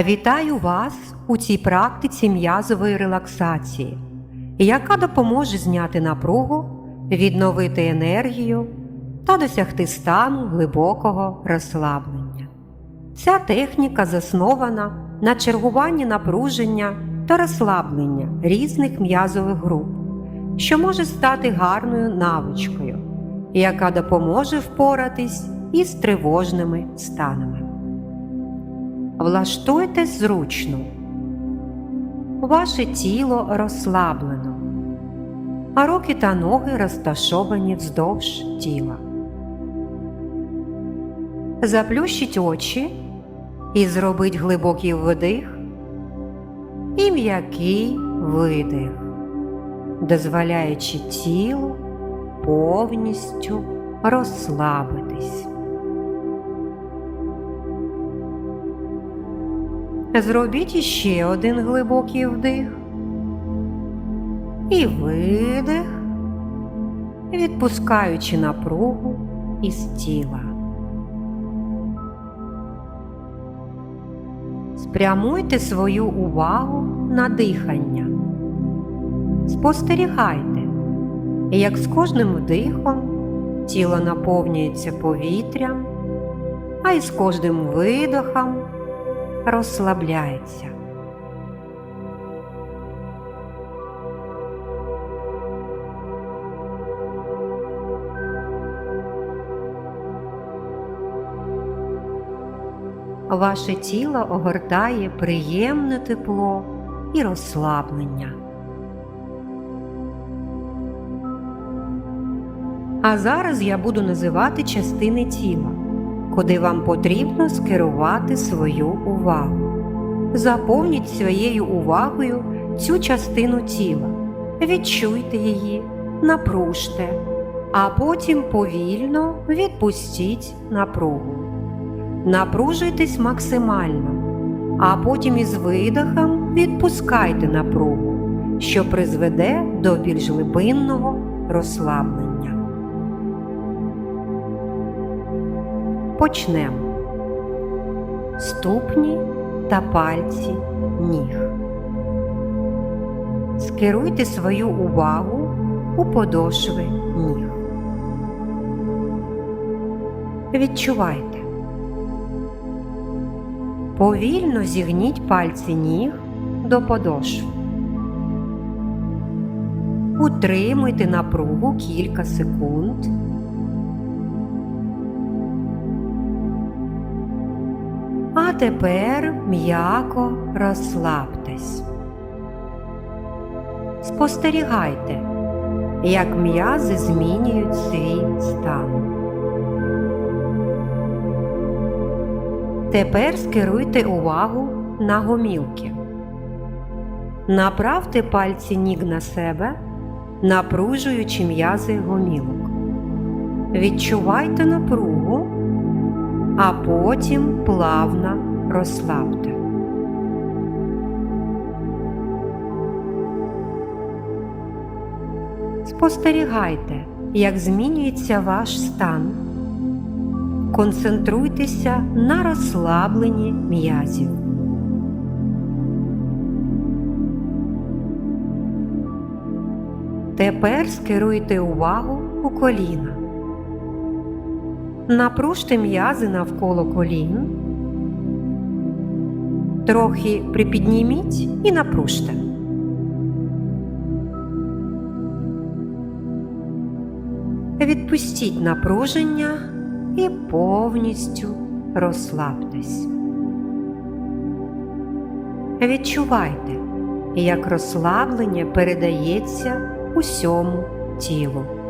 Вітаю вас у цій практиці м'язової релаксації, яка допоможе зняти напругу, відновити енергію та досягти стану глибокого розслаблення. Ця техніка заснована на чергуванні напруження та розслаблення різних м'язових груп, що може стати гарною навичкою, яка допоможе впоратись із тривожними станами. Влаштуйтесь зручно. Ваше тіло розслаблено, а руки та ноги розташовані вздовж тіла. Заплющіть очі і зробіть глибокий вдих і м'який видих, дозволяючи тілу повністю розслабитись. Зробіть іще один глибокий вдих і видих, відпускаючи напругу із тіла. Спрямуйте свою увагу на дихання. Спостерігайте, як з кожним вдихом тіло наповнюється повітрям, а із кожним видохом розслабляється. Ваше тіло огортає приємне тепло і розслаблення. А зараз я буду називати частини тіла куди вам потрібно скерувати свою увагу. Заповніть своєю увагою цю частину тіла, відчуйте її, напружте, а потім повільно відпустіть напругу. Напружуйтесь максимально, а потім із видохом відпускайте напругу, що призведе до більш глибинного розслаблення. Почнемо. Ступні та пальці ніг. Скеруйте свою увагу у подошви ніг. Відчувайте. Повільно зігніть пальці ніг до подошв. Утримуйте напругу кілька секунд. Тепер м'яко розслабтесь. Спостерігайте, як м'язи змінюють свій стан. Тепер скеруйте увагу на гомілки. Направте пальці ніг на себе, напружуючи м'язи гомілок. Відчувайте напругу а потім плавно розслабте. Спостерігайте, як змінюється ваш стан. Концентруйтеся на розслабленні м'язів. Тепер скеруйте увагу у коліна. Напружте м'язи навколо колін, трохи припідніміть і напружте. Відпустіть напруження і повністю розслабтесь. Відчувайте, як розслаблення передається усьому тілу.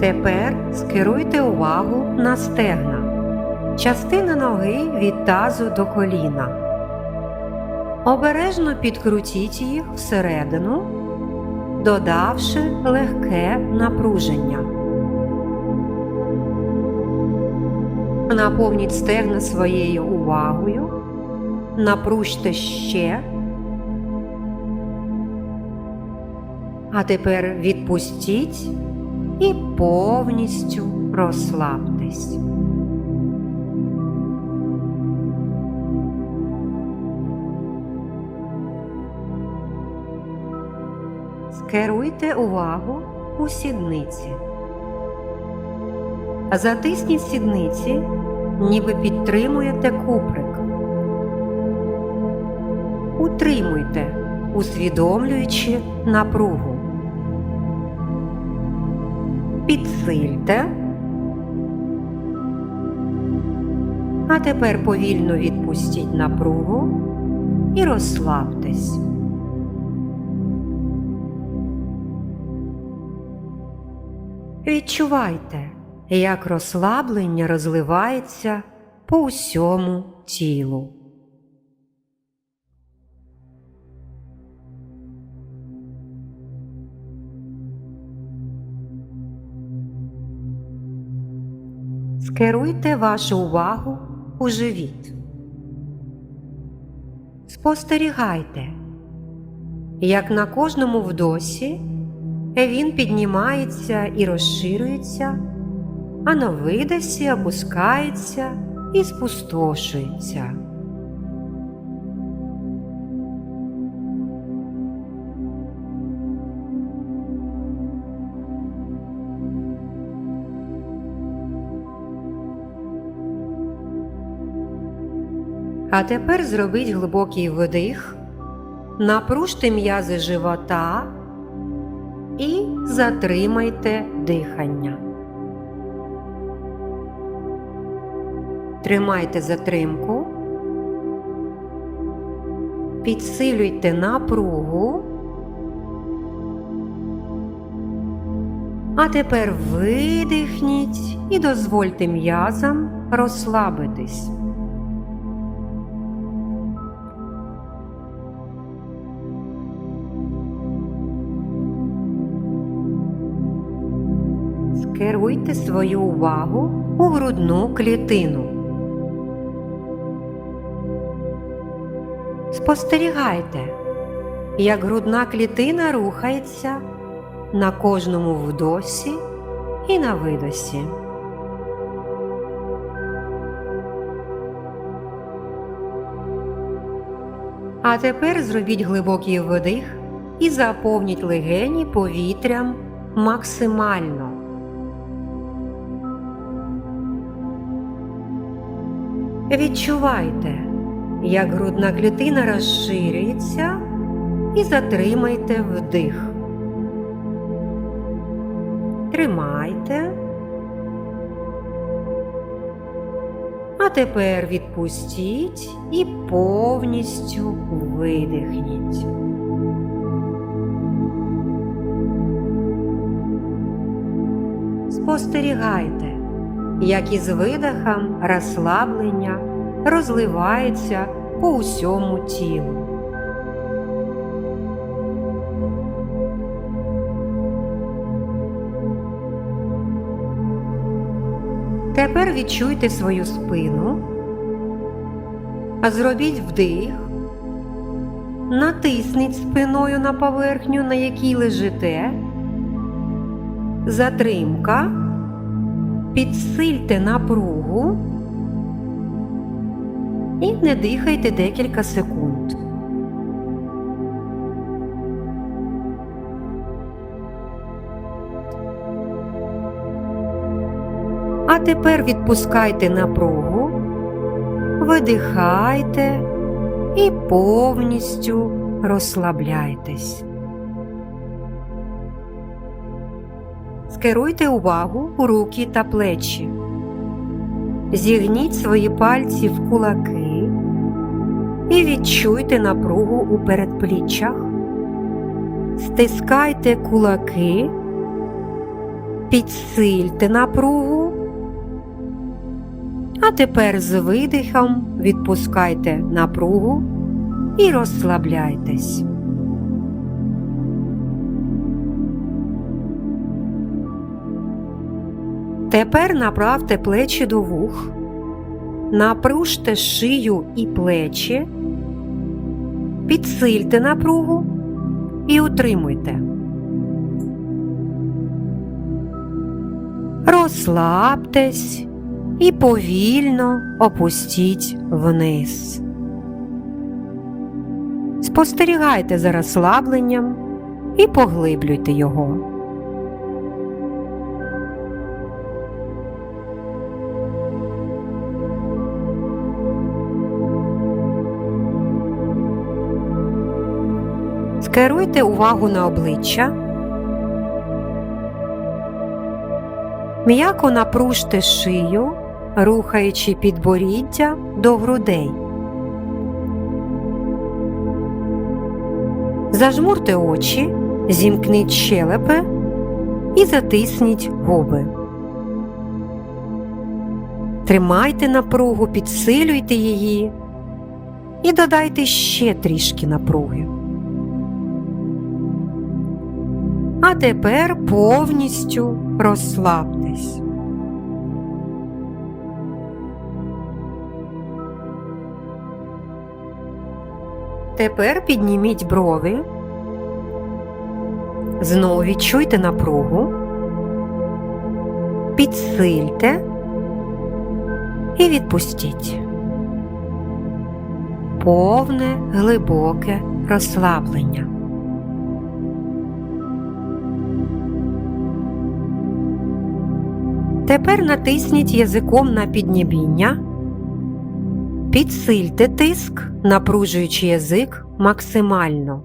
Тепер скеруйте увагу на стегна, частина ноги від тазу до коліна. Обережно підкрутіть їх всередину, додавши легке напруження. Наповніть стегна своєю увагою, напружте ще. А тепер відпустіть і повністю розслабтесь. Скеруйте увагу у сідниці. Затисніть сідниці, ніби підтримуєте куприк. Утримуйте, усвідомлюючи напругу. Підсильте. А тепер повільно відпустіть напругу і розслабтесь. Відчувайте, як розслаблення розливається по усьому тілу. Скеруйте вашу увагу у живіт. Спостерігайте, як на кожному вдосі він піднімається і розширюється, а на видосі опускається і спустошується. А тепер зробіть глибокий вдих, напружте м'язи живота і затримайте дихання. Тримайте затримку, підсилюйте напругу, а тепер видихніть і дозвольте м'язам розслабитись. Скеруйте свою увагу у грудну клітину. Спостерігайте, як грудна клітина рухається на кожному вдосі і на видосі. А тепер зробіть глибокий вдих і заповніть легені повітрям максимально. Відчувайте, як грудна клітина розширюється і затримайте вдих. Тримайте. А тепер відпустіть і повністю видихніть. Спостерігайте, як із видихом розслаблення розливається по усьому тілу. Тепер відчуйте свою спину, а зробіть вдих, натисніть спиною на поверхню, на якій лежите, затримка, підсильте напругу і не дихайте декілька секунд. А тепер відпускайте напругу, видихайте і повністю розслабляйтесь. Скеруйте увагу у руки та плечі. Зігніть свої пальці в кулаки і відчуйте напругу у передпліччях. Стискайте кулаки, підсильте напругу, а тепер з видихом відпускайте напругу і розслабляйтесь. Тепер направте плечі до вух, напружте шию і плечі, підсильте напругу і утримуйте. розслабтесь і повільно опустіть вниз. Спостерігайте за розслабленням і поглиблюйте його. Скеруйте увагу на обличчя. М'яко напружте шию, рухаючи підборіддя до грудей. Зажмурте очі, зімкніть щелепи і затисніть губи. Тримайте напругу, підсилюйте її і додайте ще трішки напруги. А тепер повністю розслабтесь. Тепер підніміть брови. Знову відчуйте напругу, підсильте і відпустіть. Повне глибоке розслаблення. Тепер натисніть язиком на піднебіння, підсильте тиск, напружуючи язик максимально.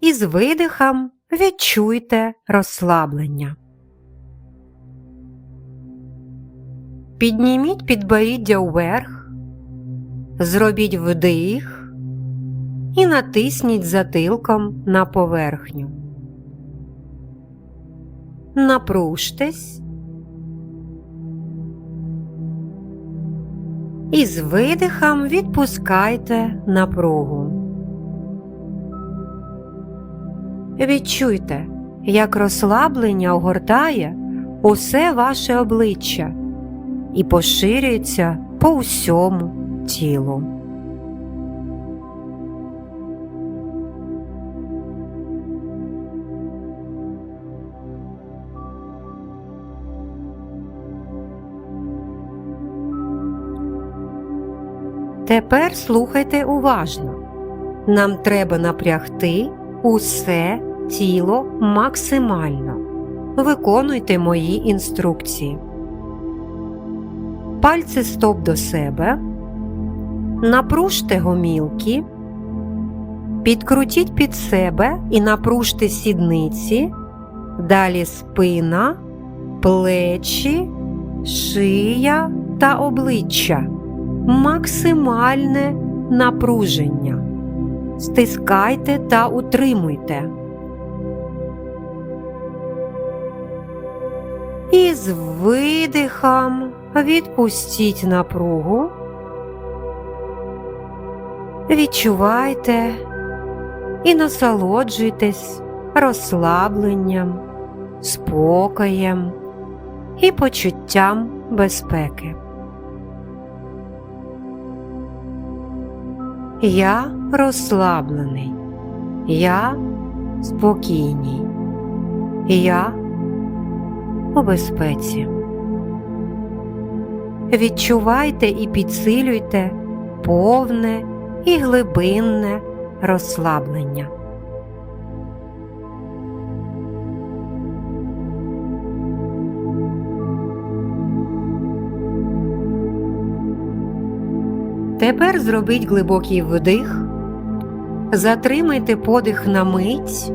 І з видихом відчуйте розслаблення. Підніміть підборіддя вверх, зробіть вдих і натисніть затилком на поверхню. Напружтесь і з видихом відпускайте напругу. Відчуйте, як розслаблення огортає усе ваше обличчя і поширюється по усьому тілу. Тепер слухайте уважно. Нам треба напрягти усе тіло максимально. Виконуйте мої інструкції. Пальці стоп до себе. Напружте гомілки. Підкрутіть під себе і напружте сідниці. Далі спина, плечі, шия та обличчя максимальне напруження. Стискайте та утримуйте. І з видихом відпустіть напругу. Відчувайте і насолоджуйтесь розслабленням, спокоєм і почуттям безпеки. Я розслаблений, я спокійний, я у безпеці. Відчувайте і підсилюйте повне і глибинне розслаблення. Тепер зробіть глибокий вдих, затримайте подих на мить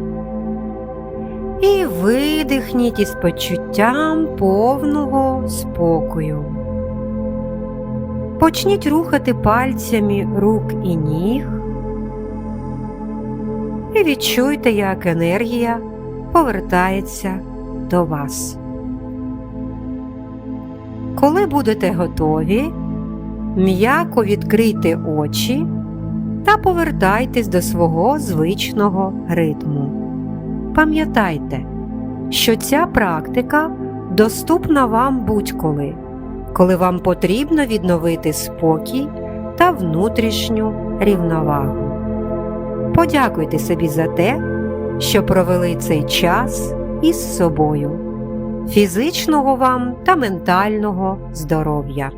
і видихніть із почуттям повного спокою. Почніть рухати пальцями рук і ніг і відчуйте, як енергія повертається до вас. Коли будете готові, м'яко відкрийте очі та повертайтесь до свого звичного ритму. Пам'ятайте, що ця практика доступна вам будь-коли, коли вам потрібно відновити спокій та внутрішню рівновагу. Подякуйте собі за те, що провели цей час із собою. Фізичного вам та ментального здоров'я!